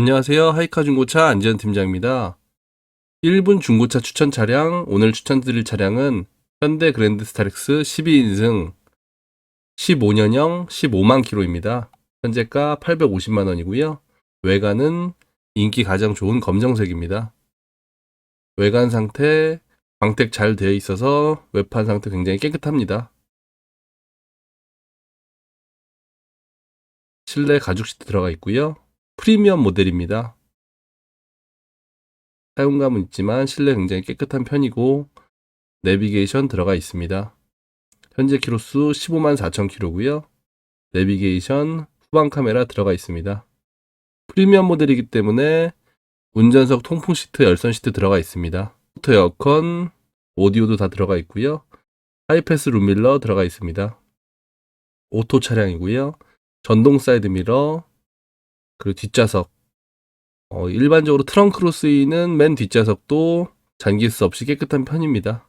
안녕하세요. 하이카 중고차 안지현 팀장입니다. 1분 중고차 추천 차량, 오늘 추천드릴 차량은 현대 그랜드 스타렉스 12인승 15년형 15만 킬로입니다. 현재가 850만 원이고요. 외관은 인기 가장 좋은 검정색입니다. 외관 상태 광택 잘 되어 있어서 외판 상태 굉장히 깨끗합니다. 실내 가죽 시트 들어가 있고요. 프리미엄 모델입니다. 사용감은 있지만 실내 굉장히 깨끗한 편이고 내비게이션 들어가 있습니다. 현재 키로수 15만 4천 킬로고요. 내비게이션 후방 카메라 들어가 있습니다. 프리미엄 모델이기 때문에 운전석 통풍 시트, 열선 시트 들어가 있습니다. 포터 에어컨, 오디오도 다 들어가 있고요. 하이패스 룸밀러 들어가 있습니다. 오토 차량이고요. 전동 사이드 미러, 그리고 뒷좌석. 어, 일반적으로 트렁크로 쓰이는 맨 뒷좌석도 잔기스 없이 깨끗한 편입니다.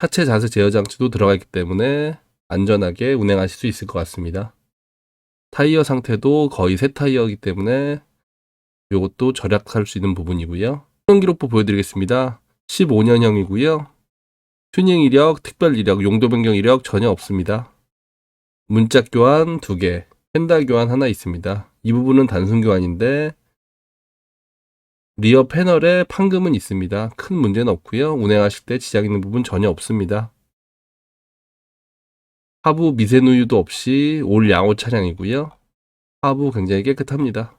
하체 자세 제어 장치도 들어가 있기 때문에 안전하게 운행하실 수 있을 것 같습니다. 타이어 상태도 거의 새 타이어이기 때문에 이것도 절약할 수 있는 부분이고요. 수명 기록부 보여드리겠습니다. 15년형이고요. 튜닝 이력, 특별 이력, 용도 변경 이력 전혀 없습니다. 문자 교환 2개, 펜달 교환 하나 있습니다. 이 부분은 단순 교환인데 리어 패널에 판금은 있습니다. 큰 문제는 없고요. 운행하실 때 지장 있는 부분 전혀 없습니다. 하부 미세 누유도 없이 올 양호 차량이고요. 하부 굉장히 깨끗합니다.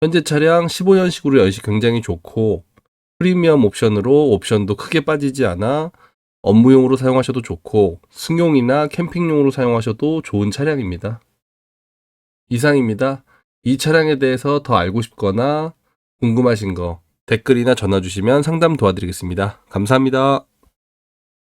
현재 차량 15년식으로 연식 굉장히 좋고 프리미엄 옵션으로 옵션도 크게 빠지지 않아 업무용으로 사용하셔도 좋고 승용이나 캠핑용으로 사용하셔도 좋은 차량입니다. 이상입니다. 이 차량에 대해서 더 알고 싶거나 궁금하신 거 댓글이나 전화 주시면 상담 도와드리겠습니다. 감사합니다.